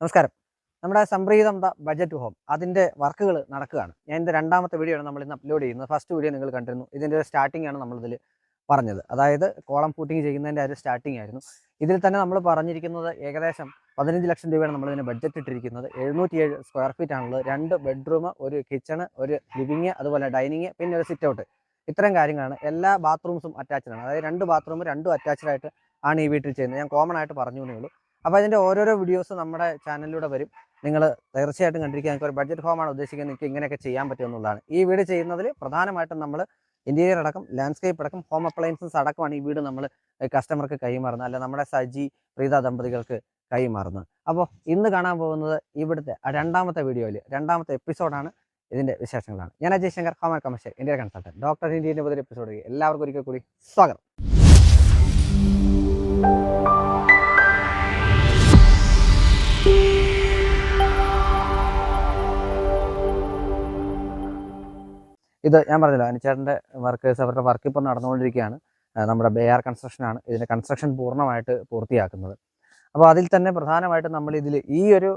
നമസ്കാരം. നമ്മുടെ സംപ്രീതം the budget home അതിന്റെ വർക്കുകൾ നടക്കുകയാണ്. ഞാൻ ഇതിന്റെ രണ്ടാമത്തെ വീഡിയോ ആണ് നമ്മൾ ഇന്ന് അപ്ലോഡ് ചെയ്യുന്നത്. ഫസ്റ്റ് വീഡിയോ നിങ്ങൾ കണ്ടിരുന്നു. ഇതിന്റെ സ്റ്റാർട്ടിംഗ് ആണ് നമ്മളിതിൽ പറഞ്ഞത്. അതായത് കോളം ഫൂട്ടിങ് ചെയ്യുന്നതിന്റെ ഒരു സ്റ്റാർട്ടിംഗ് ആയിരുന്നു. ഇതിൽ തന്നെ നമ്മൾ പറഞ്ഞിരിക്കുന്നത് ഏകദേശം പതിനഞ്ച് ലക്ഷം രൂപയാണ് നമ്മളിതിന് ബഡ്ജറ്റ് ഇട്ടിരിക്കുന്നത്. എഴുന്നൂറ്റിയേഴ് സ്ക്വയർ ഫീറ്റ് ആണുള്ളത്. രണ്ട് ബെഡ്റൂം ഒരു കിച്ചണ് ഒരു ലിവിങ് അതുപോലെ ഡൈനിങ് പിന്നെ ഒരു സിറ്റ് ഔട്ട് ഇത്തരം കാര്യങ്ങളാണ്. എല്ലാ ബാത്റൂംസും അറ്റാച്ച്ഡ് ആണ്. അതായത് രണ്ട് ബാത്റൂം രണ്ടും അറ്റാച്ച്ഡ് ആയിട്ട് ആണ് ഈ വീട്ടിൽ ചെയ്യുന്നത്. ഞാൻ കോമൺ ആയിട്ട് പറഞ്ഞു എന്നേ ഉള്ളൂ. അപ്പോൾ അതിന്റെ ഓരോരോ വീഡിയോസ് നമ്മുടെ ചാനലിലൂടെ വരും. നിങ്ങൾ തീർച്ചയായിട്ടും കണ്ടിരിക്കുക നിങ്ങൾക്ക് ഒരു ബഡ്ജറ്റ് ഹോമാണ് ഉദ്ദേശിക്കുന്നത്. നിങ്ങൾക്ക് ഇങ്ങനെയൊക്കെ ചെയ്യാൻ പറ്റുമെന്നുള്ളതാണ് ഈ വീട് ചെയ്യുന്നതിൽ പ്രധാനമായിട്ടും നമ്മൾ ഇന്റീരിയർ അടക്കം ലാൻഡ്സ്കേപ്പ് അടക്കം ഹോം അപ്ലയൻസസ് അടക്കമാണ് ഈ വീട് നമ്മൾ കസ്റ്റമർക്ക് കൈമാറുന്നത്. അല്ല നമ്മുടെ സജി പ്രീത ദമ്പതികൾക്ക് കൈമാറുന്നത്. അപ്പോൾ ഇന്ന് കാണാൻ പോകുന്നത് ഇവിടുത്തെ രണ്ടാമത്തെ വീഡിയോയിൽ രണ്ടാമത്തെ എപ്പിസോഡാണ് ഇതിന്റെ വിശേഷങ്ങളാണ്. ഞാൻ Ajay Shankar home and commercial India consultant doctor ഇന്ത്യന്റെ പുതിയ എപ്പിസോഡ് എല്ലാവർക്കും ഒരിക്കൽ കൂടി സ്വാഗതം. ഇത് ഞാൻ പറഞ്ഞല്ലോ അനുചേട്ടന്റെ വർക്കേഴ്സ് അവരുടെ വർക്ക് ഇപ്പോൾ നടന്നുകൊണ്ടിരിക്കുകയാണ്. നമ്മുടെ ആർ കൺസ്ട്രക്ഷനാണ് ഇതിന്റെ കൺസ്ട്രക്ഷൻ പൂർണമായിട്ട് പൂർത്തിയാക്കുന്നത്. അപ്പോൾ അതിൽ തന്നെ പ്രധാനമായിട്ട് നമ്മൾ ഇതിൽ ഈ ഒരു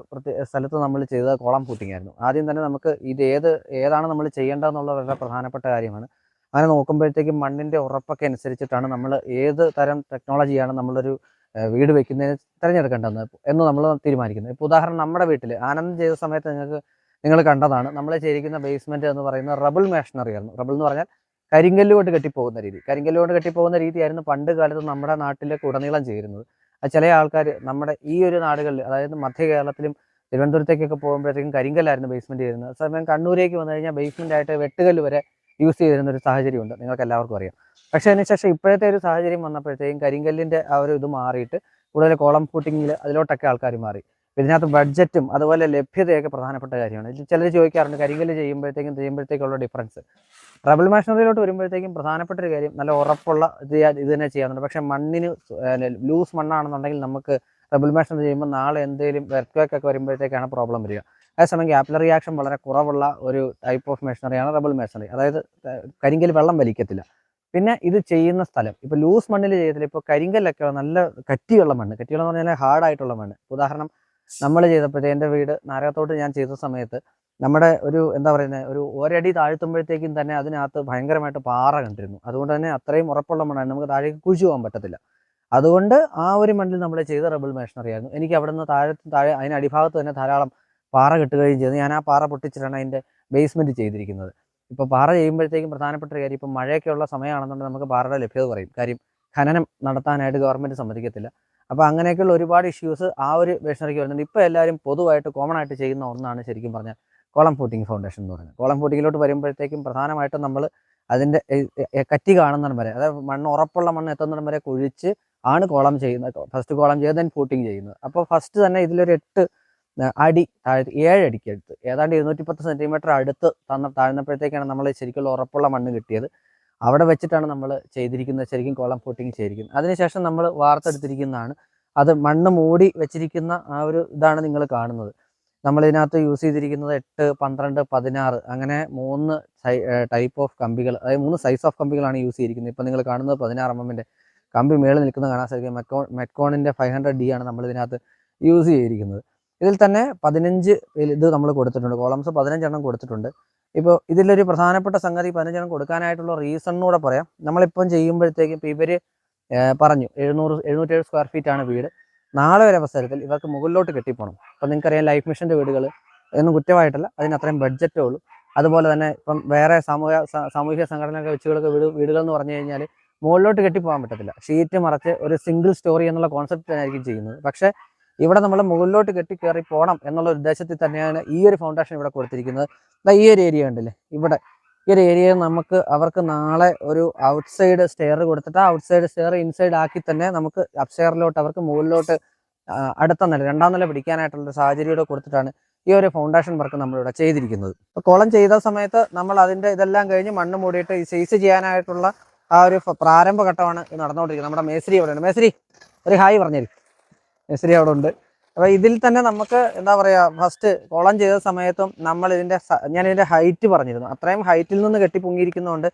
സ്ഥലത്ത് നമ്മൾ ചെയ്ത കോളം ഫൂട്ടിംഗ് ആയിരുന്നു ആദ്യം തന്നെ നമുക്ക് ഇത് ഏത് ഏതാണ് നമ്മൾ ചെയ്യേണ്ടതെന്നുള്ള വളരെ പ്രധാനപ്പെട്ട കാര്യമാണ്. അങ്ങനെ നോക്കുമ്പോഴത്തേക്കും മണ്ണിന്റെ ഉറപ്പൊക്കെ അനുസരിച്ചിട്ടാണ് നമ്മൾ ഏത് തരം ടെക്നോളജിയാണ് നമ്മളൊരു വീട് വെക്കുന്നതിന് തിരഞ്ഞെടുക്കേണ്ടതെന്ന് എന്ന് നമ്മൾ തീരുമാനിക്കുന്നത്. ഇപ്പോൾ ഉദാഹരണം നമ്മുടെ വീട്ടിൽ ആനന്ദം ചെയ്ത സമയത്ത് നിങ്ങൾക്ക് നിങ്ങൾ കണ്ടതാണ്. നമ്മൾ ചേരിക്കുന്ന ബേസ്മെന്റ് എന്ന് പറയുന്ന റബിൾ മേഷനറി ആയിരുന്നു. റബിൾ എന്ന് പറഞ്ഞാൽ കരിങ്കല്ല് കൊണ്ട് കെട്ടിപ്പോകുന്ന രീതി. കരിങ്കല്ല് കൊണ്ട് കെട്ടിപ്പോകുന്ന രീതിയായിരുന്നു പണ്ട് കാലത്ത് നമ്മുടെ നാട്ടിലേക്ക് ഉടനീളം ചേരുന്നത്. ചില ആൾക്കാർ നമ്മുടെ ഈ ഒരു നാടുകളിൽ അതായത് മധ്യ കേരളത്തിലും തിരുവനന്തപുരത്തേക്കൊക്കെ പോകുമ്പോഴത്തേക്കും കരിങ്കല്ലായിരുന്നു ബേസ്മെന്റ് ചെയ്യുന്നത് സമയം കണ്ണൂരേക്ക് വന്നു കഴിഞ്ഞാൽ ബേസ്മെന്റ് ആയിട്ട് വെട്ടുകല്ല് വരെ യൂസ് ചെയ്തിരുന്ന ഒരു സാഹചര്യമുണ്ട് നിങ്ങൾക്ക് എല്ലാവർക്കും അറിയാം. പക്ഷേ അതിനുശേഷം ഇപ്പോഴത്തെ ഒരു സാഹചര്യം വന്നപ്പോഴത്തേക്കും കരിങ്കല്ലിന്റെ ആ ഒരു ഇത് മാറിയിട്ട് കൂടുതൽ കോളം ഫൂട്ടിങ്ങിൽ അതിലോട്ടൊക്കെ ആൾക്കാർ മാറി. ഇതിനകത്ത് ബഡ്ജറ്റും അതുപോലെ ലഭ്യതയൊക്കെ പ്രധാനപ്പെട്ട കാര്യമാണ്. ചിലർ ചോദിക്കാറുണ്ട് കരിങ്കല്ല് ചെയ്യുമ്പോഴത്തേക്കും ചെയ്യുമ്പോഴത്തേക്കുള്ള ഡിഫറൻസ് റബിൾ മാഷനറിയിലോട്ട് വരുമ്പോഴത്തേക്കും പ്രധാനപ്പെട്ട ഒരു കാര്യം നല്ല ഉറപ്പുള്ള ഇത് ഇത് തന്നെ ചെയ്യാറുണ്ട്. പക്ഷേ മണ്ണിന് ലൂസ് മണ്ണാണെന്നുണ്ടെങ്കിൽ നമുക്ക് റബിൾ മാഷനറി ചെയ്യുമ്പോൾ നാളെ എന്തെങ്കിലും വെർക്ക്വേക്ക് ഒക്കെ വരുമ്പോഴത്തേക്കാണ് പ്രോബ്ലം വരിക. അതേസമയം ക്യാപ്ലർ റിയാക്ഷൻ വളരെ കുറവുള്ള ഒരു ടൈപ്പ് ഓഫ് മെഷീനറിയാണ് റബിൾ മെഷീനറി അതായത് കരിങ്കൽ വെള്ളം വലിക്കത്തില്ല. പിന്നെ ഇത് ചെയ്യുന്ന സ്ഥലം. ഇപ്പോൾ ലൂസ് മണ്ണിൽ ചെയ്യത്തില്ല. ഇപ്പോൾ കരിങ്കല്ലൊക്കെ നല്ല കട്ടിയുള്ള മണ്ണ്. കട്ടിയുള്ള എന്ന് പറഞ്ഞാൽ ഹാർഡായിട്ടുള്ള മണ്ണ്. ഉദാഹരണം നമ്മൾ ചെയ്തപ്പോഴത്തേ എന്റെ വീട് നാരകത്തോട്ട് ഞാൻ ചെയ്ത സമയത്ത് നമ്മുടെ ഒരു എന്താ പറയുന്നത് ഒരു ഒരടി താഴ്ത്തുമ്പോഴത്തേക്കും തന്നെ അതിനകത്ത് ഭയങ്കരമായിട്ട് പാറ കണ്ടിരുന്നു. അതുകൊണ്ട് തന്നെ അത്രയും ഉറപ്പുള്ള മണ്ണാണ്. നമുക്ക് താഴേക്ക് കുഴിച്ചു പോകാൻ പറ്റത്തില്ല. അതുകൊണ്ട് ആ ഒരു മണ്ണിൽ നമ്മൾ ചെയ്ത റബിൾ മെഷീനറി ആയിരുന്നു. എനിക്ക് അവിടെ നിന്ന് താഴെ താഴെ അതിന് അടിഭാഗത്ത് തന്നെ ധാരാളം പാറ കിട്ടുകയും ചെയ്തു. ഞാൻ ആ പാറ പൊട്ടിച്ചിട്ടാണ് അതിന്റെ ബേസ്മെന്റ് ചെയ്തിരിക്കുന്നത്. ഇപ്പോൾ പാറ ചെയ്യുമ്പോഴത്തേക്കും പ്രധാനപ്പെട്ട കാര്യം ഇപ്പം മഴയൊക്കെയുള്ള സമയമാണെന്നുണ്ടെങ്കിൽ നമുക്ക് പാറയുടെ ലഭ്യത കുറയും. കാര്യം ഖനനം നടത്താനായിട്ട് ഗവൺമെന്റ് സമ്മതിക്കത്തില്ല. അപ്പോൾ അങ്ങനെയൊക്കെയുള്ള ഒരുപാട് ഇഷ്യൂസ് ആ ഒരു മെഷീനറിക്ക് വരുന്നുണ്ട്. ഇപ്പോൾ എല്ലാവരും പൊതുവായിട്ട് കോമൺ ആയിട്ട് ചെയ്യുന്ന ഒന്നാണ് ശരിക്കും പറഞ്ഞാൽ കോളം ഫൂട്ടിംഗ് ഫൗണ്ടേഷൻ എന്ന് പറയുന്നത്. കോളം ഫൂട്ടിങ്ങിലോട്ട് വരുമ്പോഴത്തേക്കും പ്രധാനമായിട്ടും നമ്മൾ അതിന്റെ കറ്റി കാണുന്നിടം വരെ അതായത് മണ്ണ് ഉറപ്പുള്ള മണ്ണ് എത്തുന്നിടം വരെ കുഴിച്ച് ആണ് കോളം ചെയ്യുന്നത്. ഫസ്റ്റ് കോളം ചെയ്ത് ദെൻ ഫൂട്ടിങ് ചെയ്യുന്നത്. അപ്പോൾ ഫസ്റ്റ് തന്നെ ഇതിലൊരു എട്ട് അടി താഴെ ഏഴ് അടിക്ക് അടുത്ത് ഏതാണ്ട് ഇരുന്നൂറ്റി പത്ത് സെന്റിമീറ്റർ അടുത്ത് തന്ന താഴ്ന്നപ്പോഴത്തേക്കാണ് നമ്മൾ ശരിക്കുള്ള ഉറപ്പുള്ള മണ്ണ് കിട്ടിയത്. അവിടെ വെച്ചിട്ടാണ് നമ്മൾ ചെയ്തിരിക്കുന്നത്. ശരിക്കും കോളം പൊട്ടിങ് ചെയ്തിരിക്കുന്നത്. അതിനുശേഷം നമ്മൾ വാർത്തെടുത്തിരിക്കുന്നതാണ് അത് മണ്ണ് മൂടി വെച്ചിരിക്കുന്ന ആ ഒരു ഇതാണ് നിങ്ങൾ കാണുന്നത്. നമ്മൾ ഇതിനകത്ത് യൂസ് ചെയ്തിരിക്കുന്നത് എട്ട് പന്ത്രണ്ട് പതിനാറ് അങ്ങനെ മൂന്ന് ടൈപ്പ് ഓഫ് കമ്പികൾ അതായത് മൂന്ന് സൈസ് ഓഫ് കമ്പികളാണ് യൂസ് ചെയ്തിരിക്കുന്നത്. ഇപ്പം നിങ്ങൾ കാണുന്നത് പതിനാറ് എം എമ്മിന്റെ കമ്പി മേളിൽ നിൽക്കുന്ന കാണാൻ സാധിക്കും. മെക്കോ മെക്കോണിന്റെ ഫൈവ് ഹൺഡ്രഡ് ഡി ആണ് നമ്മൾ ഇതിനകത്ത് യൂസ് ചെയ്തിരിക്കുന്നത്. ഇതിൽ തന്നെ പതിനഞ്ച് ഇത് നമ്മൾ കൊടുത്തിട്ടുണ്ട്. കോളംസ് പതിനഞ്ചെണ്ണം കൊടുത്തിട്ടുണ്ട്. ഇപ്പോൾ ഇതിലൊരു പ്രധാനപ്പെട്ട സംഗതി പതിനഞ്ചെണ്ണം കൊടുക്കാനായിട്ടുള്ള റീസൺ പറയാം. നമ്മളിപ്പം ചെയ്യുമ്പോഴത്തേക്കും ഇപ്പോൾ ഇവർ പറഞ്ഞു എഴുന്നൂറ് എഴുന്നൂറ്റേഴ് സ്ക്വയർ ഫീറ്റ് ആണ് വീട്. നാളെ ഒരു അവസരത്തിൽ ഇവർക്ക് മുകളിലോട്ട് കെട്ടിപ്പോണം. അപ്പം നിങ്ങൾക്കറിയാം ലൈഫ് മിഷന്റെ വീടുകൾ ഒന്നും കുറ്റമായിട്ടല്ല അതിന് അത്രയും ബഡ്ജറ്റേ ഉള്ളൂ. അതുപോലെ തന്നെ ഇപ്പം വേറെ സാമൂഹ്യ സാമൂഹിക സംഘടനകൾ വെച്ചുകളൊക്കെ വീട് വീടുകൾ എന്ന് പറഞ്ഞു കഴിഞ്ഞാൽ മുകളിലോട്ട് കെട്ടിപ്പോകാൻ പറ്റത്തില്ല. ഷീറ്റ് മറച്ച് ഒരു സിംഗിൾ സ്റ്റോറി എന്നുള്ള കോൺസെപ്റ്റ് ആയിരിക്കും ചെയ്യുന്നത്. പക്ഷേ ഇവിടെ നമ്മൾ മുകളിലോട്ട് കെട്ടി കയറി പോകണം എന്നുള്ള ഉദ്ദേശത്തിൽ തന്നെയാണ് ഈ ഒരു ഫൗണ്ടേഷൻ ഇവിടെ കൊടുത്തിരിക്കുന്നത്. ഈ ഒരു ഏരിയ ഉണ്ടല്ലേ? ഇവിടെ. ഈ ഒരു ഏരിയ നമുക്ക് അവർക്ക് നാളെ ഒരു ഔട്ട്സൈഡ് സ്റ്റെയർ കൊടുത്തിട്ട് ഔട്ട്സൈഡ് സ്റ്റെയർ ഇൻസൈഡ് ആക്കി തന്നെ നമുക്ക് അപ്സ്റ്റെയറിലോട്ട് അവർക്ക് മുകളിലോട്ട് അടുത്ത നില രണ്ടാം നില പിടിക്കാനായിട്ടുള്ള സാഹചര്യം കൂടെ കൊടുത്തിട്ടാണ് ഈ ഒരു ഫൗണ്ടേഷൻ വർക്ക് നമ്മളിവിടെ ചെയ്തിരിക്കുന്നത്. അപ്പോൾ കുളം ചെയ്ത സമയത്ത് നമ്മൾ അതിന്റെ ഇതെല്ലാം കഴിഞ്ഞ് മണ്ണ് മൂടിയിട്ട് ഈ സൈസ് ചെയ്യാനായിട്ടുള്ള ആ ഒരു പ്രാരംഭ ഘട്ടമാണ് നടന്നുകൊണ്ടിരിക്കുന്നത്. നമ്മുടെ മേസ്രി പറയുന്നത് മേസ്രി ഒരു ഹായ് പറഞ്ഞേരും മേസ്രി അവിടെ ഉണ്ട്. അപ്പോൾ ഇതിൽ തന്നെ നമുക്ക് എന്താ പറയുക ഫസ്റ്റ് കോളം ചെയ്ത സമയത്തും നമ്മൾ ഇതിന്റെ ഞാൻ ഇതിന്റെ ഹൈറ്റ് പറഞ്ഞിരുന്നു. അത്രയും ഹൈറ്റിൽ നിന്ന് കെട്ടി പൊങ്ങിയിരിക്കുന്നതുകൊണ്ട്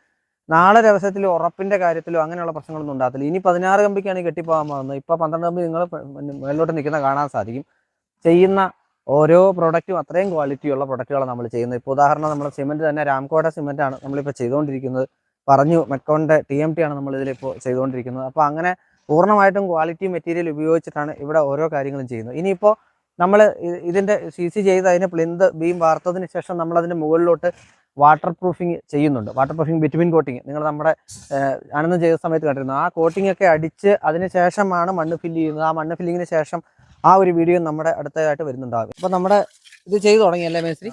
നാളെ ദിവസത്തിൽ ഉറപ്പിന്റെ കാര്യത്തിലോ അങ്ങനെയുള്ള പ്രശ്നങ്ങളൊന്നും ഉണ്ടാകത്തില്ല. ഇനി പതിനാറ് കമ്പിക്കാണ് കെട്ടിപ്പോകാൻ പോകുന്നത്. ഇപ്പോൾ പന്ത്രണ്ട് കമ്പി നിങ്ങൾ മേലോട്ട് നിൽക്കുന്ന കാണാൻ സാധിക്കും. ചെയ്യുന്ന ഓരോ പ്രൊഡക്റ്റും അത്രയും ക്വാളിറ്റിയുള്ള പ്രൊഡക്റ്റുകളാണ് നമ്മൾ ചെയ്യുന്നത്. ഇപ്പോൾ ഉദാഹരണം നമ്മൾ സിമെന്റ് തന്നെ രാംകോട സിമെന്റ് ആണ് നമ്മളിപ്പോൾ ചെയ്തുകൊണ്ടിരിക്കുന്നത്. പറഞ്ഞു മെക്കോണിന്റെ ടി എം ടി ആണ് നമ്മൾ ഇതിലിപ്പോൾ ചെയ്തുകൊണ്ടിരിക്കുന്നത്. അപ്പോൾ അങ്ങനെ പൂർണമായിട്ടും ക്വാളിറ്റി മെറ്റീരിയൽ ഉപയോഗിച്ചിട്ടാണ് ഇവിടെ ഓരോ കാര്യങ്ങളും ചെയ്യുന്നത്. ഇനിയിപ്പോൾ നമ്മൾ ഇതിന്റെ സി സി ചെയ്ത് അതിന് പ്ലിന്ത് ബീം വാർത്തതിന് ശേഷം നമ്മൾ അതിന്റെ മുകളിലോട്ട് വാട്ടർ പ്രൂഫിങ് ചെയ്യുന്നുണ്ട്. വാട്ടർ പ്രൂഫിങ് ബിറ്റ്വിൻ കോട്ടിങ് നിങ്ങൾ നമ്മുടെ അനന്തം ചെയ്ത സമയത്ത് കണ്ടിരുന്നു. ആ കോട്ടിംഗ് ഒക്കെ അടിച്ച് അതിന് ശേഷമാണ് മണ്ണ് ഫില്ല് ചെയ്യുന്നത്. ആ മണ്ണ് ഫില്ലിങ്ങിന് ശേഷം ആ ഒരു വീഡിയോ നമ്മുടെ അടുത്തതായിട്ട് വരുന്നുണ്ടാകും. അപ്പോൾ നമ്മുടെ ഇത് ചെയ്തു തുടങ്ങിയല്ലേ മേസ്ത്രി?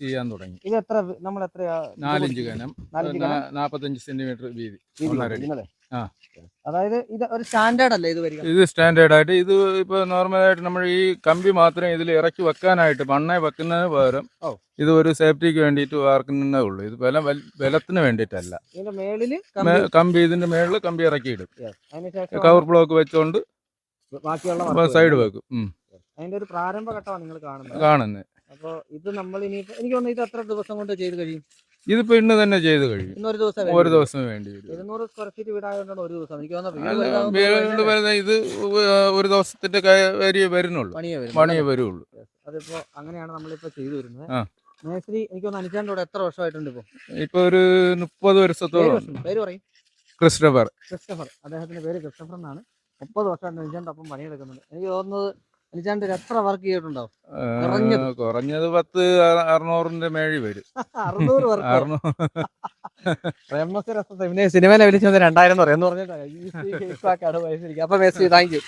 ചെയ്യാൻ തുടങ്ങി. ഇത് എത്ര നമ്മൾ എത്രയാ നാലിഞ്ച് കനം നാല് നാ- നാപ്പത്തഞ്ച് സെന്റിമീറ്റർ വീതി. അതായത് ഇത് ഒരു സ്റ്റാൻഡേർഡ് അല്ലേ ഇത് വരിക? ഇത് സ്റ്റാൻഡേർഡ് ആയിട്ട് ഇത് ഇപ്പൊ നോർമലായിട്ട് നമ്മൾ ഈ കമ്പി മാത്രം ഇതിൽ ഇറക്കി വെക്കാനായിട്ട് മണ്ണെ വെക്കുന്നതിന് പകരം ഇത് ഒരു സേഫ്റ്റിക്ക് വേണ്ടിയിട്ട് വാർക്കുന്നതേ ഉള്ളൂ. ഇത് ബലം ബലത്തിന് വേണ്ടിയിട്ടല്ല. ഇതിന്റെ മേളിൽ മേ- കമ്പി ഇതിന്റെ മേളിൽ കമ്പി ഇറക്കിയിടും അതിനുശേഷം കവർ ബ്ലോക്ക് വെച്ചോണ്ട് ബാക്കിയുള്ള സൈഡ് വെക്കും. ഉം. അതിന്റെ ഒരു പ്രാരംഭ ഘട്ടമാണ് നിങ്ങൾ കാണുന്നത്. കാണുന്നത്. അപ്പൊ ഇത് നമ്മൾ ഇനി എനിക്ക് തോന്നുന്നു ഇത് എത്ര ദിവസം കൊണ്ട് ചെയ്ത് കഴിയും? ഇതിപ്പോ ഇന്ന് തന്നെ ചെയ്ത് കഴിയും ഇന്നൊരു ദിവസം ഒരു. ദിവസം വേണ്ടി വരും ഇരുന്നൂറ് സ്ക്വയർ ഫീറ്റ് വീടായതുകൊണ്ടാണ് ഒരു ദിവസം. എനിക്ക് തോന്നുന്നു വീട് വരുന്ന ഇത് ഒരു ദിവസത്തിന്റെ വരിയെ വരുന്നുള്ളൂ. പണിയെ വരും പണിയേ വരുള്ളൂ. അതിപ്പോ അങ്ങനെയാണ് നമ്മളിപ്പോ ചെയ്തു വരുന്നത്. മേശ്രി എനിക്ക് തോന്നുന്നു കൂടെ എത്ര വർഷമായിട്ടുണ്ട് ഇപ്പൊ? ഇപ്പൊ ഒരു മുപ്പത് വർഷത്തോളം വർഷം. പേര് പറയും. ക്രിസ്റ്റഫർ. ക്രിസ്റ്റഫർ. അദ്ദേഹത്തിന്റെ പേര് ക്രിസ്റ്റഫർ എന്നാണ്. മുപ്പത് വർഷമായിട്ട് അനുചാന്റെ ഒപ്പം പണിയെടുക്കുന്നുണ്ട്. എനിക്ക് തോന്നുന്നത് ഒരു എത്ര വർക്ക് ചെയ്തിട്ടുണ്ടാവും? കുറഞ്ഞത്. കുറഞ്ഞത് പത്ത് അറ- അറുന്നൂറിന്റെ മേഴി വരും. അറുന്നൂറ് വർക്ക് അറുന്നൂറ് പിന്നെ സിനിമയിലെ വിളിച്ചത് രണ്ടായിരം എന്ന് പറയും. എന്ന് പറഞ്ഞിട്ട്. അപ്പൊ മേസ്ത്രി താങ്ക് യു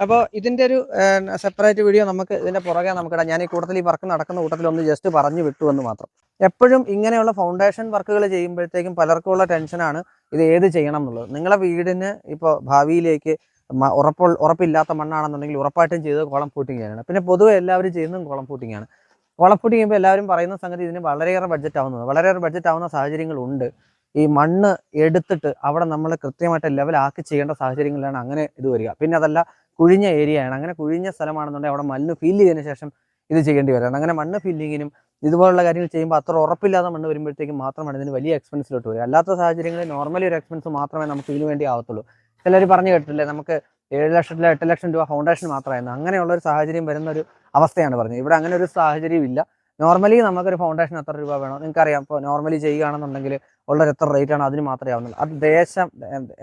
അപ്പോൾ ഇതിന്റെ ഒരു സെപ്പറേറ്റ് വീഡിയോ നമുക്ക് ഇതിന്റെ പുറകെ നമുക്കിടാം. ഞാൻ ഈ കൂട്ടത്തിൽ ഈ വർക്ക് നടക്കുന്ന കൂട്ടത്തിൽ ഒന്ന് ജസ്റ്റ് പറഞ്ഞു വിട്ടു എന്ന് മാത്രം. എപ്പോഴും ഇങ്ങനെയുള്ള ഫൗണ്ടേഷൻ വർക്കുകൾ ചെയ്യുമ്പോഴത്തേക്കും പലർക്കുമുള്ള ടെൻഷനാണ് ഇത് ഏത് ചെയ്യണം എന്നുള്ളത്. നിങ്ങളെ വീടിന് ഇപ്പോൾ ഭാവിയിലേക്ക് ഉറപ്പുള്ള ഉറപ്പില്ലാത്ത മണ്ണാണെന്നുണ്ടെങ്കിൽ ഉറപ്പായിട്ടും ചെയ്ത് കോളം ഫൂട്ടിങ് ചെയ്യാനാണ് പിന്നെ പൊതുവെ എല്ലാവരും ചെയ്യുന്നതും കോളം ഫൂട്ടിങ് ആണ് കോളം ഫൂട്ടിങ് ചെയ്യുമ്പോൾ എല്ലാവരും പറയുന്ന സംഗതി ഇതിന് വളരെയേറെ ബഡ്ജറ്റ് ആവുന്നത് വളരെയേറെ ബഡ്ജറ്റ് ആവുന്ന സാഹചര്യങ്ങളുണ്ട്. ഈ മണ്ണ് എടുത്തിട്ട് അവിടെ നമ്മൾ കൃത്യമായിട്ട് ലെവലാക്കി ചെയ്യേണ്ട സാഹചര്യങ്ങളിലാണ് അങ്ങനെ ഇത് വരിക. പിന്നെ അതല്ല കുഴിഞ്ഞ ഏരിയയാണ് അങ്ങനെ കുഴിഞ്ഞ സ്ഥലമാണെന്നുണ്ടെങ്കിൽ അവിടെ മണ്ണ് ഫില്ല് ചെയ്തതിന് ശേഷം ഇത് ചെയ്യേണ്ടി വരാണ്. അങ്ങനെ മണ്ണ് ഫില്ലിങ്ങിനും ഇതുപോലുള്ള കാര്യങ്ങൾ ചെയ്യുമ്പോൾ അത്ര ഉറപ്പില്ലാതെ മണ്ണ് വരുമ്പോഴത്തേക്കും മാത്രമാണ് ഇതിന് വലിയ എക്സ്പെൻസിലോട്ട് വരിക. അല്ലാത്ത സാഹചര്യങ്ങളിൽ നോർമലി ഒരു എക്സ്പെൻസ് മാത്രമേ നമുക്ക് ഇതിനു വേണ്ടി ആവത്തുള്ളൂ. ചിലർ പറഞ്ഞു കേട്ടില്ലേ നമുക്ക് ഏഴ് ലക്ഷത്തിലോ എട്ട് ലക്ഷം രൂപ ഫൗണ്ടേഷൻ മാത്രമായിരുന്നു. അങ്ങനെയുള്ള ഒരു സാഹചര്യം വരുന്ന ഒരു അവസ്ഥയാണ് പറഞ്ഞത്. ഇവിടെ അങ്ങനെ ഒരു സാഹചര്യം ഇല്ല നോർമലി നമുക്കൊരു ഫൗണ്ടേഷൻ എത്ര രൂപ വേണം? നിങ്ങൾക്കറിയാം ഇപ്പോൾ നോർമലി ചെയ്യുകയാണെന്നുണ്ടെങ്കിൽ ഉള്ളത് എത്ര റേറ്റ് ആണ് അതിന് മാത്രമേ ആവുന്നുള്ളൂ. അത് ദേശം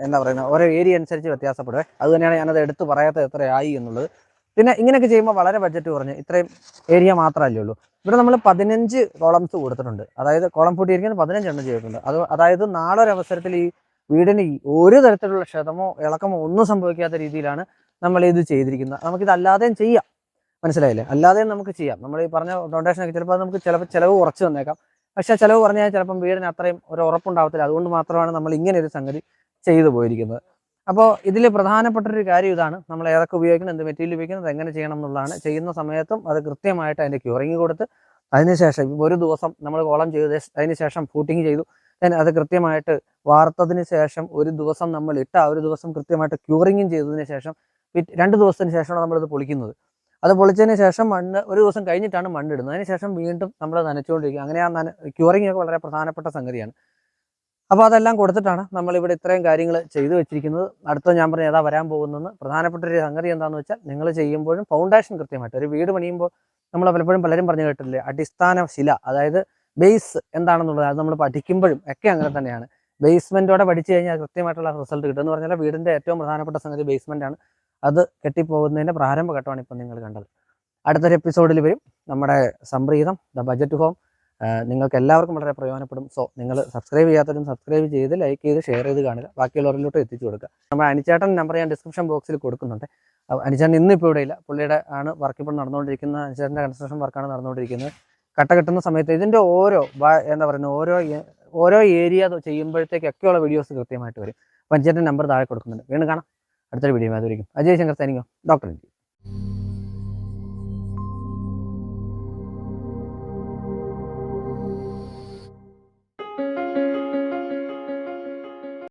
എന്ത് പറയുന്നത് ഓരോ ഏരിയ അനുസരിച്ച് വ്യത്യാസപ്പെടുവേ. അതുതന്നെയാണ് ഞാനത് എടുത്ത് പറയാത്ത എത്രയായി എന്നുള്ളത്. പിന്നെ ഇങ്ങനെയൊക്കെ ചെയ്യുമ്പോൾ വളരെ ബഡ്ജറ്റ് കുറഞ്ഞ് ഇത്രയും ഏരിയ മാത്രമല്ലേ ഉള്ളൂ. ഇവിടെ നമ്മൾ പതിനഞ്ച് കോളംസ് കൊടുത്തിട്ടുണ്ട്. അതായത് കോളം പൂട്ടിയിരിക്കുന്നത് പതിനഞ്ചെണ്ണം ചെയ്തിട്ടുണ്ട്. അത് അതായത് നാളെ ഒരു അവസരത്തിൽ ഈ വീടിന് ഒരു തരത്തിലുള്ള ക്ഷതമോ ഇളക്കമോ ഒന്നും സംഭവിക്കാത്ത രീതിയിലാണ് നമ്മൾ ഇത് ചെയ്തിരിക്കുന്നത്. നമുക്കിത് അല്ലാതെയും ചെയ്യാം. മനസ്സിലായില്ലേ? അല്ലാതെയും നമുക്ക് ചെയ്യാം. നമ്മൾ ഈ പറഞ്ഞ ഡൊണേഷനൊക്കെ ചിലപ്പോൾ നമുക്ക് ചിലപ്പോൾ ചിലവ് കുറച്ച് വന്നേക്കാം. പക്ഷേ ചിലവ് പറഞ്ഞാൽ ചിലപ്പം വീടിന് അത്രയും ഒരു ഉറപ്പുണ്ടാവത്തില്ല. അതുകൊണ്ട് മാത്രമാണ് നമ്മൾ ഇങ്ങനെ ഒരു സംഗതി ചെയ്തു പോയിരിക്കുന്നത്. അപ്പോൾ ഇതിൽ പ്രധാനപ്പെട്ട ഒരു കാര്യം ഇതാണ്. നമ്മൾ ഏതൊക്കെ ഉപയോഗിക്കണം എന്ത് മെറ്റീരിയൽ ഉപയോഗിക്കണം എങ്ങനെ ചെയ്യണം എന്നുള്ളതാണ്. ചെയ്യുന്ന സമയത്തും അത് കൃത്യമായിട്ട് അതിന്റെ ക്യൂറിങ് കൊടുത്ത് അതിനുശേഷം ഒരു ദിവസം നമ്മൾ കോളം ചെയ്ത് അതിനുശേഷം ഫൂട്ടിങ് ചെയ്തു. Then അത് കൃത്യമായിട്ട് വാർത്തതിന് ശേഷം ഒരു ദിവസം നമ്മൾ ഇട്ട ഒരു ദിവസം കൃത്യമായിട്ട് ക്യൂറിങ്ങും ചെയ്തതിന് ശേഷം രണ്ട് ദിവസത്തിന് ശേഷമാണ് നമ്മളിത് പൊളിക്കുന്നത്. അത് പൊളിച്ചതിന് ശേഷം മണ്ണ് ഒരു ദിവസം കഴിഞ്ഞിട്ടാണ് മണ്ണ് ഇടുന്നത്. അതിന് ശേഷം വീണ്ടും നമ്മൾ നനച്ചുകൊണ്ടിരിക്കുക. അങ്ങനെ ആ നന ഒക്കെ വളരെ പ്രധാനപ്പെട്ട സംഗതിയാണ്. അപ്പോൾ അതെല്ലാം കൊടുത്തിട്ടാണ് നമ്മളിവിടെ ഇത്രയും കാര്യങ്ങൾ ചെയ്തു വെച്ചിരിക്കുന്നത്. അടുത്ത ഞാൻ പറഞ്ഞ ഏതാ വരാൻ പോകുന്നതെന്ന് പ്രധാനപ്പെട്ട ഒരു സംഗതി എന്താണെന്ന് വെച്ചാൽ നിങ്ങൾ ചെയ്യുമ്പോഴും ഫൗണ്ടേഷൻ കൃത്യമായിട്ട്. ഒരു വീട് പണിയുമ്പോൾ നമ്മൾ പലപ്പോഴും പലരും പറഞ്ഞു കേട്ടില്ലേ അടിസ്ഥാന ശില അതായത് ബേസ് എന്താണെന്നുള്ളത് അത് നമ്മൾ പഠിക്കുമ്പോഴും ഒക്കെ അങ്ങനെ തന്നെയാണ്. ബേസ്മെന്റോടെ പഠിച്ചു കഴിഞ്ഞാൽ കൃത്യമായിട്ടുള്ള റിസൾട്ട് കിട്ടും. എന്ന് പറഞ്ഞാൽ വീടിന്റെ ഏറ്റവും പ്രധാനപ്പെട്ട സംഗതി ബേസ്മെന്റ് ആണ്. അത് കെട്ടിപ്പോകുന്നതിന്റെ പ്രാരംഭ ഘട്ടമാണ് ഇപ്പം നിങ്ങൾ കണ്ടത്. അടുത്തൊരു എപ്പിസോഡിൽ വരും. നമ്മുടെ സംപ്രീതം ദ ബജറ്റ് ഹോം. നിങ്ങൾക്ക് എല്ലാവർക്കും വളരെ പ്രയോജനപ്പെടും. സോ നിങ്ങൾ സബ്സ്ക്രൈബ് ചെയ്യാത്തവരും സബ്സ്ക്രൈബ് ചെയ്ത് ലൈക്ക് ചെയ്ത് ഷെയർ ചെയ്ത് കാണുക. ബാക്കിയുള്ളവരിലോട്ട് എത്തിച്ചു കൊടുക്കുക. നമ്മുടെ അനിച്ചേട്ടൻ നമ്പർ ഞാൻ ഡിസ്ക്രിപ്ഷൻ ബോക്സിൽ കൊടുക്കുന്നുണ്ട്. അനിച്ചേട്ടൻ ഇന്നിപ്പോൾ ഇവിടെയില്ല പുള്ളിയുടെ ആണ് വർക്ക് ഇപ്പോൾ നടന്നുകൊണ്ടിരിക്കുന്ന അനിച്ചേട്ടന്റെ കൺസ്ട്രക്ഷൻ വർക്കാണ് നടന്നുകൊണ്ടിരിക്കുന്നത്. കട്ട കിട്ടുന്ന സമയത്ത് ഇതിന്റെ ഓരോ എന്താ പറയുന്നത് ഓരോ ഓരോ ഏരിയ ചെയ്യുമ്പോഴത്തേക്കൊക്കെയുള്ള വീഡിയോസ് കൃത്യമായിട്ട് വരും. അഞ്ചേട്ടൻ നമ്പർ താഴെ കൊടുക്കുന്നുണ്ട്. വീണ്ടും കാണാം. അടുത്തൊരു വീഡിയോ അതുവരിക്കും അജയ് ശങ്കർ സൈനിങ്ങോ ഡോക്ടർ